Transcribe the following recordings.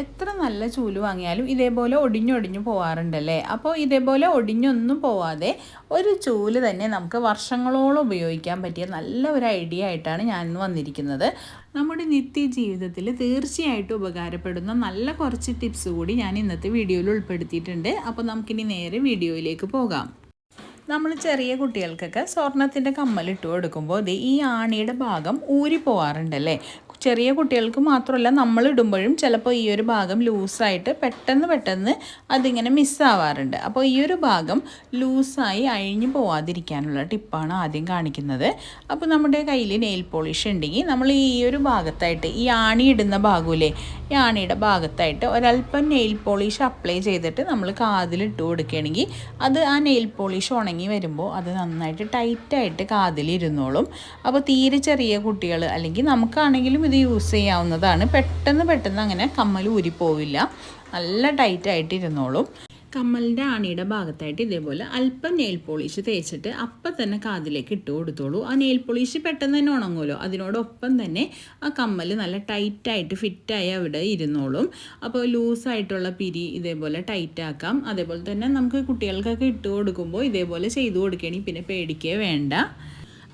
എത്ര നല്ല ചൂൽ വാങ്ങിയാലും ഇതേപോലെ ഒടിഞ്ഞൊടിഞ്ഞു പോവാറുണ്ടല്ലേ? അപ്പോൾ ഇതേപോലെ ഒടിഞ്ഞൊന്നും പോവാതെ ഒരു ചൂൽ തന്നെ നമുക്ക് വർഷങ്ങളോളം ഉപയോഗിക്കാൻ പറ്റിയ നല്ല ഒരു ഐഡിയ ആയിട്ടാണ് ഞാൻ ഇന്ന് വന്നിരിക്കുന്നത്. നമ്മുടെ നിത്യജീവിതത്തിൽ തീർച്ചയായിട്ടും ഉപകാരപ്പെടുന്ന നല്ല കുറച്ച് ടിപ്സ് കൂടി ഞാൻ ഇന്നത്തെ വീഡിയോയിൽ ഉൾപ്പെടുത്തിയിട്ടുണ്ട്. അപ്പോൾ നമുക്കിനി നേരെ വീഡിയോയിലേക്ക് പോകാം. നമ്മൾ ചെറിയ കുട്ടികൾക്കൊക്കെ സ്വർണത്തിന്റെ കമ്മലിട്ട് കൊടുക്കുമ്പോൾ ദേ ഈ ആണിയുടെ ഭാഗം ഊരി പോവാറുണ്ടല്ലേ ചെറിയ കുട്ടികൾക്ക് മാത്രമല്ല നമ്മൾ ഇടുമ്പോഴും ചിലപ്പോൾ ഈ ഒരു ഭാഗം ലൂസായിട്ട് പെട്ടെന്ന് പെട്ടെന്ന് അതിങ്ങനെ മിസ്സാവാറുണ്ട്. അപ്പോൾ ഈ ഒരു ഭാഗം ലൂസായി അഴിഞ്ഞു പോവാതിരിക്കാനുള്ള ടിപ്പാണ് ആദ്യം കാണിക്കുന്നത്. അപ്പോൾ നമ്മുടെ കയ്യിൽ നെയിൽ പോളിഷ് ഉണ്ടെങ്കിൽ നമ്മൾ ഈ ഒരു ഭാഗത്തായിട്ട് ഈ ആണി ഇടുന്ന ഭാഗമില്ലേ ഈ ആണിയുടെ ഭാഗത്തായിട്ട് ഒരല്പം നെയിൽ പോളിഷ് അപ്ലൈ ചെയ്തിട്ട് നമ്മൾ കാതിലിട്ട് കൊടുക്കുകയാണെങ്കിൽ അത് ആ നെയിൽ പോളിഷ് ഉണങ്ങി വരുമ്പോൾ അത് നന്നായിട്ട് ടൈറ്റായിട്ട് കാതിലിരുന്നോളും അപ്പോൾ തീരെ ചെറിയ കുട്ടികൾ അല്ലെങ്കിൽ നമുക്കാണെങ്കിലും ഇത് യൂസ് ചെയ്യാവുന്നതാണ്. പെട്ടെന്ന് പെട്ടെന്ന് അങ്ങനെ കമ്മൽ ഊരിപ്പോവില്ല. നല്ല ടൈറ്റായിട്ട് ഇരുന്നോളും കമ്മലിന്റെ ആണിയുടെ ഭാഗത്തായിട്ട് ഇതേപോലെ അല്പം നെയിൽ പോളിഷ് തേച്ചിട്ട് അപ്പം തന്നെ കാതിലേക്ക് ഇട്ട് കൊടുത്തോളൂ. ആ നെയിൽ പോളിഷ് പെട്ടെന്ന് തന്നെ ഉണങ്ങുമല്ലോ. അതിനോടൊപ്പം തന്നെ ആ കമ്മൽ നല്ല ടൈറ്റായിട്ട് ഫിറ്റായി അവിടെ ഇരുന്നോളും. അപ്പോൾ ലൂസായിട്ടുള്ള പിരി ഇതേപോലെ ടൈറ്റാക്കാം അതേപോലെ തന്നെ നമുക്ക് കുട്ടികൾക്കൊക്കെ ഇട്ട് കൊടുക്കുമ്പോൾ ഇതേപോലെ ചെയ്തു കൊടുക്കണി. പിന്നെ പേടിക്കേ വേണ്ട.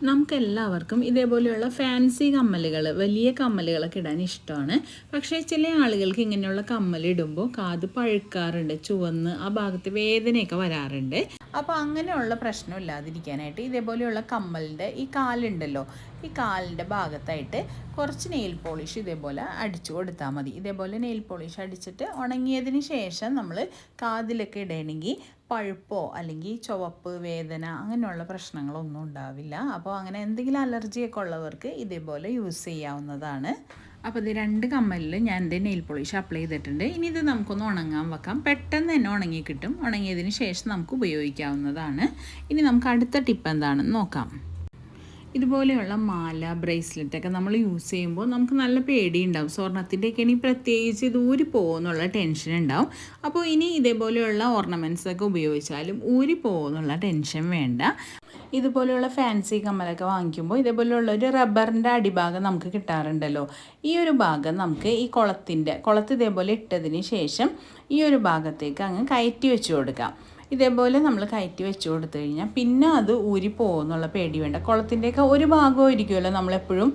നമുക്കെല്ലാവർക്കും ഇതേപോലെയുള്ള ഫാൻസി കമ്മലുകൾ വലിയ കമ്മലുകളൊക്കെ ഇടാൻ ഇഷ്ടമാണ്. പക്ഷേ ചില ആളുകൾക്ക് ഇങ്ങനെയുള്ള കമ്മലിടുമ്പോൾ കാത് പഴുക്കാറുണ്ട് ചുവന്ന് ആ ഭാഗത്ത് വേദനയൊക്കെ വരാറുണ്ട്. അപ്പോൾ അങ്ങനെയുള്ള പ്രശ്നം ഇല്ലാതിരിക്കാനായിട്ട് ഇതേപോലെയുള്ള കമ്മലിന്റെ ഈ കാലുണ്ടല്ലോ ഈ കാലിന്റെ ഭാഗത്തായിട്ട് കുറച്ച് നെയിൽ പോളിഷ് ഇതേപോലെ അടിച്ചു കൊടുത്താൽ മതി. ഇതേപോലെ നെയിൽ പോളിഷ് അടിച്ചിട്ട് ഉണങ്ങിയതിന് ശേഷം നമ്മൾ കാതിലൊക്കെ ഇടണമെങ്കിൽ പഴുപ്പോ അല്ലെങ്കിൽ ചുവപ്പ് വേദന അങ്ങനെയുള്ള പ്രശ്നങ്ങളൊന്നും ഉണ്ടാവില്ല. അപ്പോൾ അങ്ങനെ എന്തെങ്കിലും അലർജിയൊക്കെ ഉള്ളവർക്ക് ഇതേപോലെ യൂസ് ചെയ്യാവുന്നതാണ്. അപ്പോൾ ഇത് രണ്ട് കമ്മലിൽ ഞാൻ എന്റെ നെയിൽ പോളിഷ് അപ്ലൈ ചെയ്തിട്ടുണ്ട്. ഇനി ഇത് നമുക്കൊന്ന് ഉണങ്ങാൻ വെക്കാം. പെട്ടെന്ന് തന്നെ ഉണങ്ങി കിട്ടും. ഉണങ്ങിയതിന് ശേഷം നമുക്ക് ഉപയോഗിക്കാവുന്നതാണ്. ഇനി നമുക്ക് അടുത്ത ടിപ്പ് എന്താണെന്ന് നോക്കാം. ഇതുപോലെയുള്ള മാല ബ്രേസ്ലെറ്റ് ഒക്കെ നമ്മൾ യൂസ് ചെയ്യുമ്പോൾ നമുക്ക് നല്ല പേടിയുണ്ടാവും. സ്വർണത്തിന്റെയൊക്കെ ഇനി പ്രത്യേകിച്ച് ഇത് ഊരി പോകുമെന്നുള്ള ടെൻഷൻ ഉണ്ടാവും. അപ്പോൾ ഇനി ഇതേപോലെയുള്ള ഓർണമെന്റ്സ് ഒക്കെ ഉപയോഗിച്ചാലും ഊരി പോകുമെന്നുള്ള ടെൻഷൻ വേണ്ട. ഇതുപോലെയുള്ള ഫാൻസി കമ്മലൊക്കെ വാങ്ങിക്കുമ്പോൾ ഇതേപോലെയുള്ള ഒരു റബ്ബറിന്റെ അടിഭാഗം നമുക്ക് കിട്ടാറുണ്ടല്ലോ. ഈ ഒരു ഭാഗം നമുക്ക് ഈ കുളത്തിന്റെ കുളത്ത് ഇതേപോലെ ഇട്ടതിന് ശേഷം ഈ ഒരു ഭാഗത്തേക്ക് അങ്ങ് കയറ്റി വെച്ച് കൊടുക്കാം. ഇതേപോലെ നമ്മൾ കയറ്റി വെച്ച് കൊടുത്തു കഴിഞ്ഞാൽ പിന്നെ അത് ഊരി പോകുന്നുള്ള പേടി വേണ്ട. കുളത്തിന്റെയൊക്കെ ഒരു ഭാഗമായിരിക്കുമല്ലോ നമ്മളെപ്പോഴും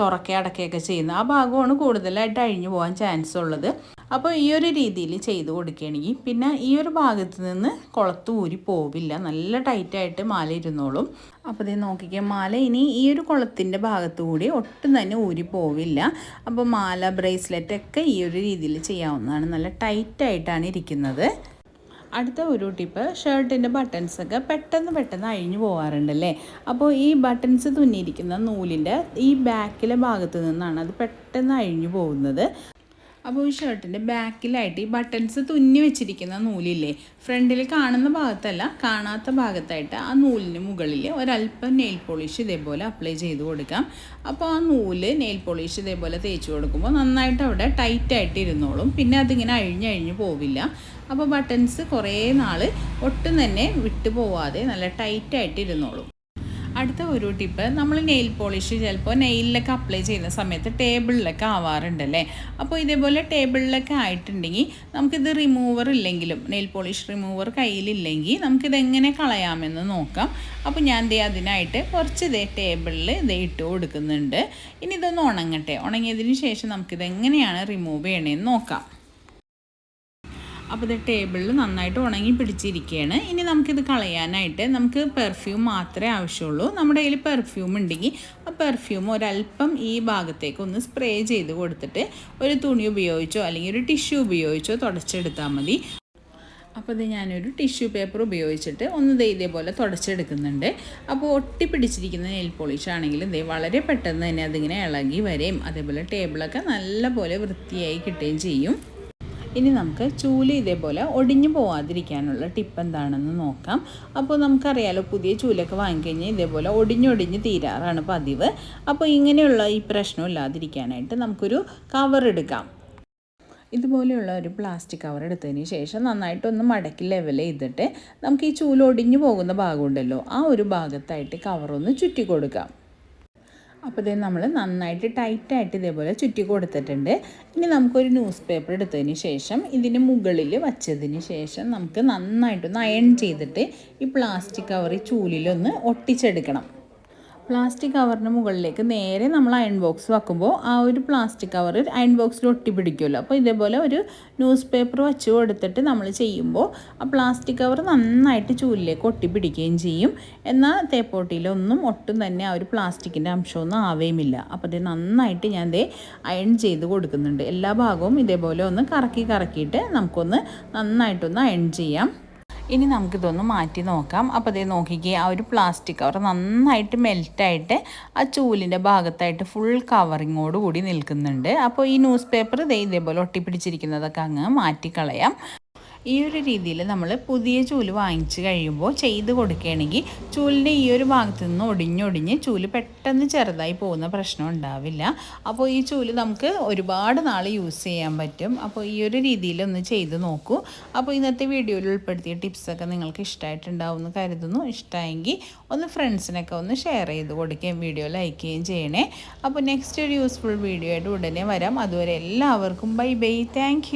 തുറക്കെ അടക്കുകയൊക്കെ ചെയ്യുന്നത് ആ ഭാഗമാണ് കൂടുതലായിട്ട് അഴിഞ്ഞു പോകാൻ ചാൻസ് ഉള്ളത്. അപ്പോൾ ഈ ഒരു രീതിയിൽ ചെയ്ത് കൊടുക്കുകയാണെങ്കിൽ പിന്നെ ഈ ഒരു ഭാഗത്ത് നിന്ന് കുളത്ത് ഊരി പോവില്ല. നല്ല ടൈറ്റായിട്ട് മാല ഇരുന്നോളും. അപ്പോൾ ഇത് നോക്കിക്കുക മാല ഇനി ഈ ഒരു കുളത്തിന്റെ ഭാഗത്തു കൂടി ഒട്ടും തന്നെ ഊരി പോവില്ല. അപ്പോൾ മാല ബ്രേസ്ലെറ്റ് ഒക്കെ ഈ ഒരു രീതിയിൽ ചെയ്യാവുന്നതാണ്. നല്ല ടൈറ്റായിട്ടാണ് ഇരിക്കുന്നത്. അടുത്ത ഒരു ടിപ്പ് ഷർട്ടിന്റെ ബട്ടൺസൊക്കെ പെട്ടെന്ന് പെട്ടെന്ന് അഴിഞ്ഞു പോകാറുണ്ടല്ലേ അപ്പോൾ ഈ ബട്ടൺസ് തുന്നിയിരിക്കുന്ന നൂലിന്റെ ഈ ബാക്കിലെ ഭാഗത്ത് നിന്നാണ് അത് പെട്ടെന്ന് അഴിഞ്ഞു പോകുന്നത്. അപ്പോൾ ഈ ഷർട്ടിന്റെ ബാക്കിലായിട്ട് ഈ ബട്ടൺസ് തുന്നി വെച്ചിരിക്കുന്ന നൂലില്ലേ? ഫ്രണ്ടിൽ കാണുന്ന ഭാഗത്തല്ല കാണാത്ത ഭാഗത്തായിട്ട് ആ നൂലിന് മുകളിൽ ഒരല്പം നെയിൽ പോളിഷ് ഇതേപോലെ അപ്ലൈ ചെയ്ത് കൊടുക്കാം. അപ്പോൾ ആ നൂൽ നെയിൽ പോളിഷ് ഇതേപോലെ തേച്ച് കൊടുക്കുമ്പോൾ നന്നായിട്ട് അവിടെ ടൈറ്റായിട്ട് ഇരുന്നോളും. പിന്നെ അതിങ്ങനെ അഴിഞ്ഞ് അഴിഞ്ഞ് പോവില്ല. അപ്പോൾ ബട്ടൺസ് കുറേ നാൾ ഒട്ടും തന്നെ വിട്ടു പോവാതെ നല്ല ടൈറ്റായിട്ട് ഇരുന്നോളും. അടുത്ത ഒരു ടിപ്പ് നമ്മൾ നെയിൽ പോളിഷ് ചിലപ്പോൾ നെയിലിലൊക്കെ അപ്ലൈ ചെയ്യുന്ന സമയത്ത് ടേബിളിലൊക്കെ ആവാറുണ്ടല്ലേ? അപ്പോൾ ഇതേപോലെ ടേബിളിലൊക്കെ ആയിട്ടുണ്ടെങ്കിൽ നമുക്കിത് റിമൂവർ ഇല്ലെങ്കിലും നെയിൽ പോളിഷ് റിമൂവർ കയ്യിലില്ലെങ്കിൽ നമുക്കിത് എങ്ങനെ കളയാമെന്ന് നോക്കാം. അപ്പോൾ ഞാൻ ദേ അതിനായിട്ട് കുറച്ച് ഇതേ ടേബിളിൽ ഇതേ ഇട്ട് കൊടുക്കുന്നുണ്ട്. ഇനി ഇതൊന്ന് ഉണങ്ങട്ടെ. ഉണങ്ങിയതിന് ശേഷം നമുക്കിത് എങ്ങനെയാണ് റിമൂവ് ചെയ്യണേന്ന് നോക്കാം. അപ്പോൾ ഇത് ടേബിളിൽ നന്നായിട്ട് ഉണങ്ങി പിടിച്ചിരിക്കുകയാണ് ഇനി നമുക്കിത് കളയാനായിട്ട് നമുക്ക് പെർഫ്യൂം മാത്രമേ ആവശ്യമുള്ളൂ. നമ്മുടെ കയ്യിൽ പെർഫ്യൂം ഉണ്ടെങ്കിൽ ആ പെർഫ്യൂം ഒരല്പം ഈ ഭാഗത്തേക്ക് ഒന്ന് സ്പ്രേ ചെയ്ത് കൊടുത്തിട്ട് ഒരു തുണി ഉപയോഗിച്ചോ അല്ലെങ്കിൽ ഒരു ടിഷ്യൂ ഉപയോഗിച്ചോ തുടച്ചെടുത്താൽ മതി. അപ്പോൾ ഇത് ഞാനൊരു ടിഷ്യൂ പേപ്പർ ഉപയോഗിച്ചിട്ട് ഒന്ന് ദേ ഇതേപോലെ തുടച്ചെടുക്കുന്നുണ്ട്. അപ്പോൾ ഒട്ടി പിടിച്ചിരിക്കുന്ന നെയിൽ പോളിഷ് ആണെങ്കിലും ദേ വളരെ പെട്ടെന്ന് തന്നെ അതിങ്ങനെ ഇളകി വരെയും അതേപോലെ ടേബിളൊക്കെ നല്ലപോലെ വൃത്തിയായി കിട്ടുകയും ചെയ്യും. ഇനി നമുക്ക് ചൂൽ ഇതേപോലെ ഒടിഞ്ഞു പോവാതിരിക്കാനുള്ള ടിപ്പ് എന്താണെന്ന് നോക്കാം. അപ്പോൾ നമുക്കറിയാലോ പുതിയ ചൂലൊക്കെ വാങ്ങിക്കഴിഞ്ഞാൽ ഇതേപോലെ ഒടിഞ്ഞൊടിഞ്ഞ് തീരാറാണ് പതിവ്. അപ്പോൾ ഇങ്ങനെയുള്ള ഈ പ്രശ്നം ഇല്ലാതിരിക്കാനായിട്ട് നമുക്കൊരു കവർ എടുക്കാം. ഇതുപോലെയുള്ള ഒരു പ്ലാസ്റ്റിക് കവർ എടുത്തതിന് ശേഷം നന്നായിട്ടൊന്ന് മടക്കി ലെവൽ ചെയ്തിട്ട് നമുക്ക് ഈ ചൂൽ ഒടിഞ്ഞു പോകുന്ന ഭാഗമുണ്ടല്ലോ ആ ഒരു ഭാഗത്തായിട്ട് കവറൊന്ന് ചുറ്റി കൊടുക്കാം അപ്പോൾ ഇത് നമ്മൾ നന്നായിട്ട് ടൈറ്റായിട്ട് ഇതേപോലെ ചുറ്റി കൊടുത്തിട്ടുണ്ട്. ഇനി നമുക്കൊരു ന്യൂസ് പേപ്പർ എടുത്തതിന് ശേഷം ഇതിന് മുകളിൽ വച്ചതിന് ശേഷം നമുക്ക് നന്നായിട്ടൊന്ന് അയൺ ചെയ്തിട്ട് ഈ പ്ലാസ്റ്റിക് കവർ ചൂലിലൊന്ന് ഒട്ടിച്ചെടുക്കണം. പ്ലാസ്റ്റിക് കവറിന് മുകളിലേക്ക് നേരെ നമ്മൾ അയൺ ബോക്സ് വെക്കുമ്പോൾ ആ ഒരു പ്ലാസ്റ്റിക് കവർ അയൺ ബോക്സിൽ ഒട്ടിപ്പിടിക്കുമല്ലോ. അപ്പോൾ ഇതേപോലെ ഒരു ന്യൂസ് പേപ്പർ വെച്ച് കൊടുത്തിട്ട് നമ്മൾ ചെയ്യുമ്പോൾ ആ പ്ലാസ്റ്റിക് കവർ നന്നായിട്ട് ചൂലിലേക്ക് ഒട്ടിപ്പിടിക്കുകയും ചെയ്യും. എന്നാൽ തേപ്പോട്ടിയിലൊന്നും ഒട്ടും തന്നെ ആ ഒരു പ്ലാസ്റ്റിക്കിന്റെ അംശമൊന്നും ആവേമില്ല അപ്പോൾ ഇത് നന്നായിട്ട് ഞാൻ ദേ അയൺ ചെയ്ത് കൊടുക്കുന്നുണ്ട്. എല്ലാ ഭാഗവും ഇതേപോലെ ഒന്ന് കറക്കി കറക്കിയിട്ട് നമുക്കൊന്ന് നന്നായിട്ടൊന്ന് അയൺ ചെയ്യാം. ഇനി നമുക്കിതൊന്ന് മാറ്റി നോക്കാം. അപ്പോൾ അതേ നോക്കിക്കുക ആ ഒരു പ്ലാസ്റ്റിക് കവർ നന്നായിട്ട് മെൽറ്റായിട്ട് ആ ചൂലിന്റെ ഭാഗത്തായിട്ട് ഫുൾ കവറിങ്ങോട് കൂടി നിൽക്കുന്നുണ്ട്. അപ്പോൾ ഈ ന്യൂസ് പേപ്പർ ഇതേ ഇതേപോലെ ഒട്ടിപ്പിടിച്ചിരിക്കുന്നതൊക്കെ അങ്ങ് മാറ്റിക്കളയാം. ഈ ഒരു രീതിയിൽ നമ്മൾ പുതിയ ചൂൽ വാങ്ങിച്ച് കഴിയുമ്പോൾ ചെയ്ത് കൊടുക്കുകയാണെങ്കിൽ ചൂലിന്റെ ഈ ഒരു ഭാഗത്ത് നിന്ന് ഒടിഞ്ഞൊടിഞ്ഞ് ചൂൽ പെട്ടെന്ന് ചെറുതായി പോകുന്ന പ്രശ്നം ഉണ്ടാവില്ല. അപ്പോൾ ഈ ചൂൽ നമുക്ക് ഒരുപാട് നാൾ യൂസ് ചെയ്യാൻ പറ്റും. അപ്പോൾ ഈ ഒരു രീതിയിൽ ഒന്ന് ചെയ്ത് നോക്കൂ. അപ്പോൾ ഇന്നത്തെ വീഡിയോയിൽ ഉൾപ്പെടുത്തിയ ടിപ്സൊക്കെ നിങ്ങൾക്ക് ഇഷ്ടമായിട്ടുണ്ടാവും എന്ന് കരുതുന്നു. ഇഷ്ടമായെങ്കിൽ ഒന്ന് ഫ്രണ്ട്സിനൊക്കെ ഒന്ന് ഷെയർ ചെയ്ത് കൊടുക്കുകയും വീഡിയോ ലൈക്ക് ചെയ്യുകയും ചെയ്യണേ. അപ്പോൾ നെക്സ്റ്റ് ഒരു യൂസ്ഫുൾ വീഡിയോ ആയിട്ട് ഉടനെ വരാം. അതുവരെ എല്ലാവർക്കും ബൈ ബൈ. താങ്ക്